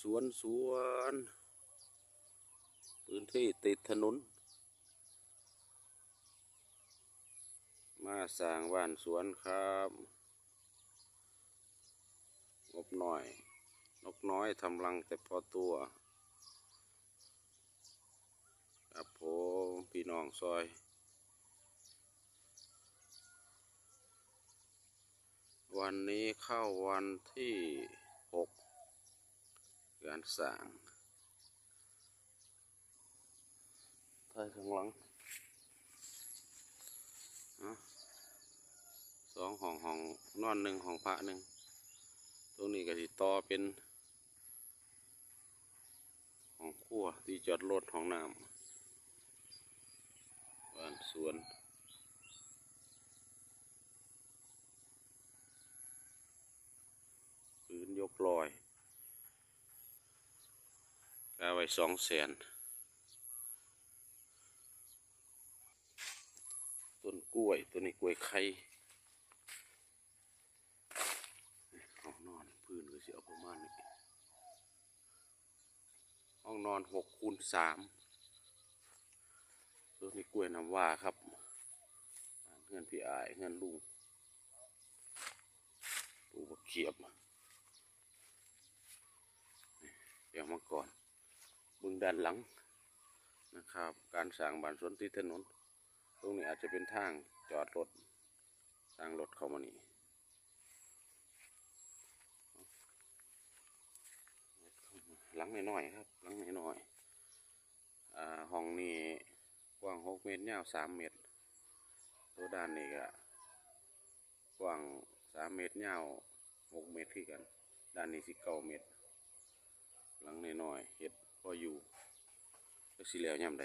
สวนสวนพื้นที่ติดถนน มาสร้างบ้านสวนครับงบหน่อย นกน้อยทำรังแต่พอตัวครับผมพี่น้องซอยวันนี้เข้าวันที่ การสร้างใต้ข้างหลังสองห้องห้องนอนหนึ่งห้องพระหนึ่งตรงนี้ก็สิต่อเป็นห้องครัวที่จอดรถห้องน้ำบ้านสวนพื้นยกลอยาไว้สองแสนต้นกล้วยตัวนี้กล้วยไข่ห้องนอนพื้นก็สิเอาประมาณนี้ห้องนอนหกคูณสามตัวนี้กล้วยน้ำว่าครับเงินพี่อายเงินลุงปูบักเขียบเดี๋ยวมาก่อน ด้านหลังนะครับ การสร้างบ้านสวนติดถนน ตรงนี้อาจจะเป็นทางจอดรถทางรถเข้ามานี่หลังน้อยๆครับ หลังน้อยๆอ่าห้องนี้กว้างหกเมตรยาวสามเมตรตัวด้านนี้ก็กว้างสามเมตรยาวหกเมตรคือกัน ด้านนี้สิเก้าเมตร หลังน้อยๆเห็ด พออยู่ก็สิแล้วย่ำใด